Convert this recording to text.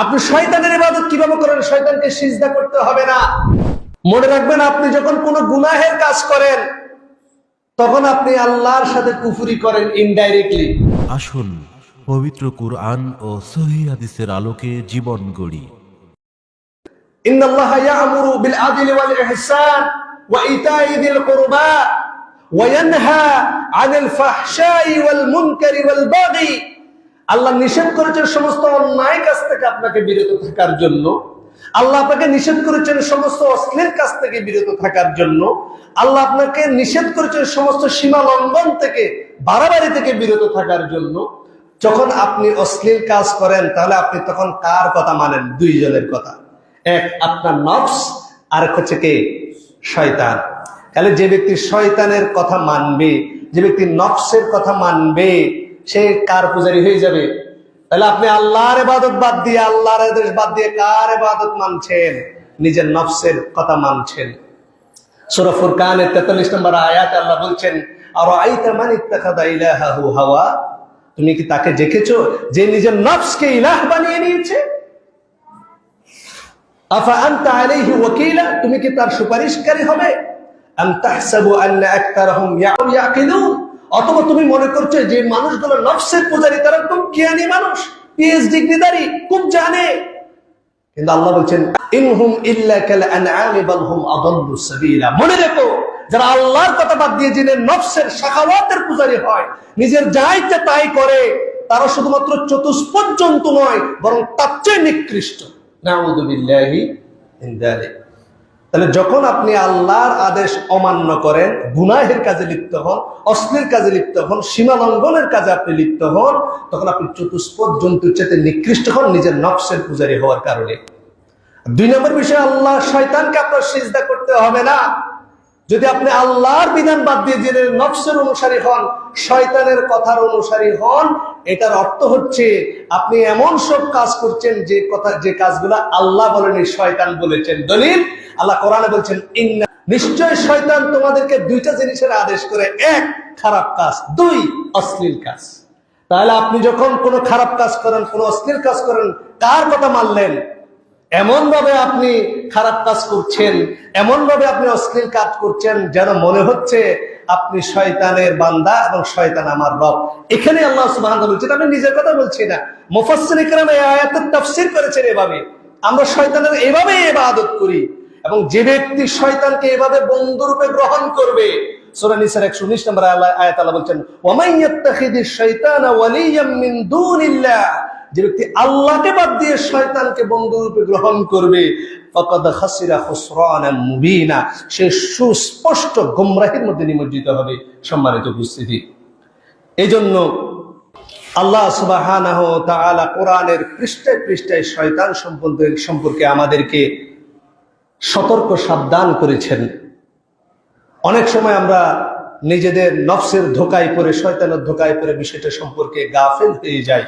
আপনি শয়তানের ইবাদত কীভাবে করেন? শয়তানকে সিজদা করতে হবে না। মনে রাখবেন আপনি যখন কোন গুনাহের কাজ করেন তখন আপনি আল্লাহর সাথে কুফুরি করেন ইনডাইরেক্টলি আসুন পবিত্র কুরআন ও সহি হাদিসের আলোকে জীবন গড়ি। ইন্নাল্লাহা ইয়ামুরু বিল আদলি ওয়াল ইহসান ওয়া ইতাই দিল কুরবা ওয়া ইয়ানহা আনিল ফাহশাই ওয়াল মুনকারি ওয়াল বাগি আল্লাহ নিষেধ করেছেন সমস্ত অন্যায় কাছ থেকে আপনাকে বিরত থাকার জন্য। আল্লাহ আপনাকে নিষেধ করেছেন সমস্ত অশ্লীল কাছ থেকে বিরত থাকার জন্য। আল্লাহ আপনাকে নিষেধ করেছেন সমস্ত সীমা লঙ্ঘন থেকে, বাড়াবাড়ি থেকে বিরত থাকার জন্য। যখন আপনি অশ্লীল কাজ করেন, তাহলে আপনি তখন কার কথা মানেন? দুইজনের কথা। এক, আপনার নফস আর হচ্ছে কে? শয়তান। তাহলে যে ব্যক্তি শয়তানের কথা মানবে, যে ব্যক্তি নফসের কথা মানবে সে কার পূজারি হয়ে যাবে? তাহলে আপনি আল্লাহর ইবাদত বাদ দিয়ে, আল্লাহর আদেশ বাদ দিয়ে কার ইবাদত মানছেন? নিজের নফসের কথা মানছেন। সূরা ফুরকানের 43 নম্বর আয়াতে আল্লাহ বলছেন আর আইতা মান হাওয়া? তুমি কি তাকে দেখেছ যে নিজের নফসকে ইলাহ বানিয়ে নিয়েছে? আফা আনতা আলাইহি ওয়াকিলা? তুমি কি তার সুপারিশকারী হবে? আম তাহসাবু আন্না আকতারহুম ইয়াকিলুন? অথবা তুমি মনে করছ যে মানুষগুলো নফসের পূজারী, তারা খুব জ্ঞানী মানুষ পিএইচডি ডিগ্রিধারী খুব জানে। কিন্তু আল্লাহ বলছেন, ইনহুম ইল্লা কাল আনআমি, বাল হুম আদাল্লু সাবিলা। মনে রেখো, যারা আল্লাহর কথা বাদ দিয়ে জেনে নফসের শাখাওয়াতের পূজারী হয়, নিজের যা ইচ্ছে তাই করে, তারা শুধুমাত্র চতুষ্পদ জন্তু নয়, বরং তার চেয়ে নিকৃষ্ট। মিন যালিক। তাহলে যখন আপনি আল্লাহর আদেশ অমান্য করেন, গুনাহের কাজে লিপ্ত হন, অশ্লীল কাজে লিপ্ত হন, সীমা লঙ্ঘনের কাজে আপনি লিপ্ত হন, তখন আপনি চতুষ্পদ জন্তুর চেতে নিকৃষ্ট হন নিজের নকশের পূজারী হওয়ার কারণে। দুই নম্বর বিষয়, আল্লাহ শয়তানকে আপনার সিজদা করতে হবে না। যদি আপনি আল্লাহর বিধান বাদ দিয়ে জেনে নফসের অনুসারী হন, শয়তানের কথার অনুসারী হন, এটার অর্থ হচ্ছে আপনি এমন সব কাজ করছেন যে কথা, যে কাজগুলা আল্লাহ বলেনি শয়তান বলেছেন। দলিল, আল্লাহ কোরআনে বলছেন, ইন্না নিশ্চয় শয়তান তোমাদেরকে দুইটা জিনিসের আদেশ করে। এক, খারাপ কাজ, দুই, অশ্লীল কাজ। তাহলে আপনি যখন কোনো খারাপ কাজ করেন, কোনো অশ্লীল কাজ করেন, কার কথা মানলেন? এমন ভাবে আপনি খারাপ কাজ করছেন এমন ভাবে আপনি অশ্লীল কাজ করছেন যেন মনে হচ্ছে আপনি শয়তানের বান্দা এবং শয়তান আমার রব। এখানে আল্লাহ ওয়া বলছেন আমি নিজের কথা বলছি না। মুফাসসির ইকরাম এই আয়াতের তাফসীর করেছেন এভাবে। আমরা শয়তানের এভাবে ইবাদত করি এবং যে ব্যক্তি শয়তানকে এভাবে বন্ধুরূপে গ্রহণ করবে, সূরা নিসার 119 নম্বর আয়াত আল্লাহ বলছেন যে ব্যক্তি আল্লাহকে বাদ দিয়ে শয়তানকে বন্ধুরূপে গ্রহণ করবে সে সুস্পষ্ট গোমরাহির মধ্যে নিমজ্জিত হবে সম্মানিত উপস্থিতি। এই জন্য আল্লাহ তাআলা কোরআনের পৃষ্ঠায় পৃষ্ঠায় শয়তান সম্পর্কে সম্পর্কে আমাদেরকে সতর্ক সাবধান করেছেন। অনেক সময় আমরা নিজেদের নফসের ধোকায় পড়ে, শয়তানের ধোকায় পরে বিষয়টা সম্পর্কে গাফেল হয়ে যাই।